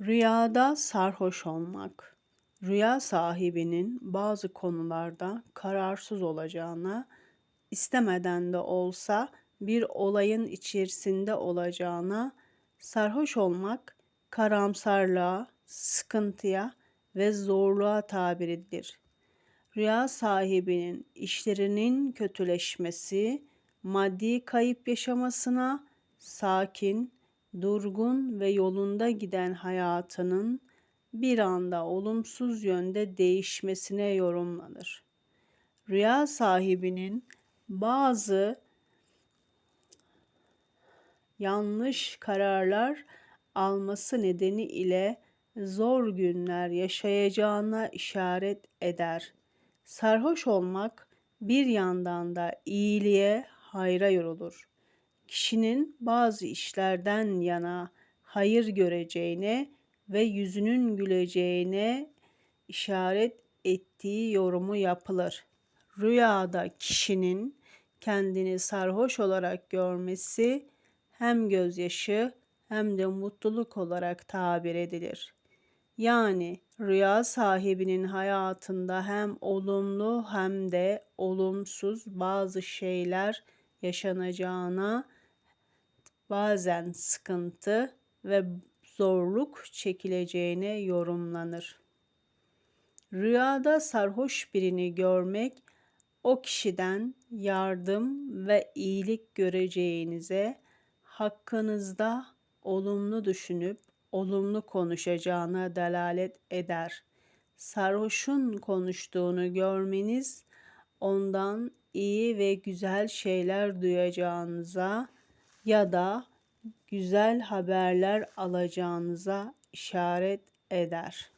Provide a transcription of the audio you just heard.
Rüyada sarhoş olmak. Rüya sahibinin bazı konularda kararsız olacağına, istemeden de olsa bir olayın içerisinde olacağına, sarhoş olmak karamsarlığa, sıkıntıya ve zorluğa tabir edilir. Rüya sahibinin işlerinin kötüleşmesi, maddi kayıp yaşamasına, sakin, durgun ve yolunda giden hayatının bir anda olumsuz yönde değişmesine yorumlanır. Rüya sahibinin bazı yanlış kararlar alması nedeni ile zor günler yaşayacağına işaret eder. Sarhoş olmak bir yandan da iyiliğe, hayra yorulur kişinin bazı işlerden yana hayır göreceğine ve yüzünün güleceğine işaret ettiği yorumu yapılır. Rüyada kişinin kendini sarhoş olarak görmesi hem gözyaşı hem de mutluluk olarak tabir edilir. Yani rüya sahibinin hayatında hem olumlu hem de olumsuz bazı şeyler yaşanacağına bazen sıkıntı ve zorluk çekileceğine yorumlanır. Rüyada sarhoş birini görmek o kişiden yardım ve iyilik göreceğinize, hakkınızda olumlu düşünüp olumlu konuşacağına delalet eder. Sarhoşun konuştuğunu görmeniz ondan iyi ve güzel şeyler duyacağınıza ya da güzel haberler alacağınıza işaret eder.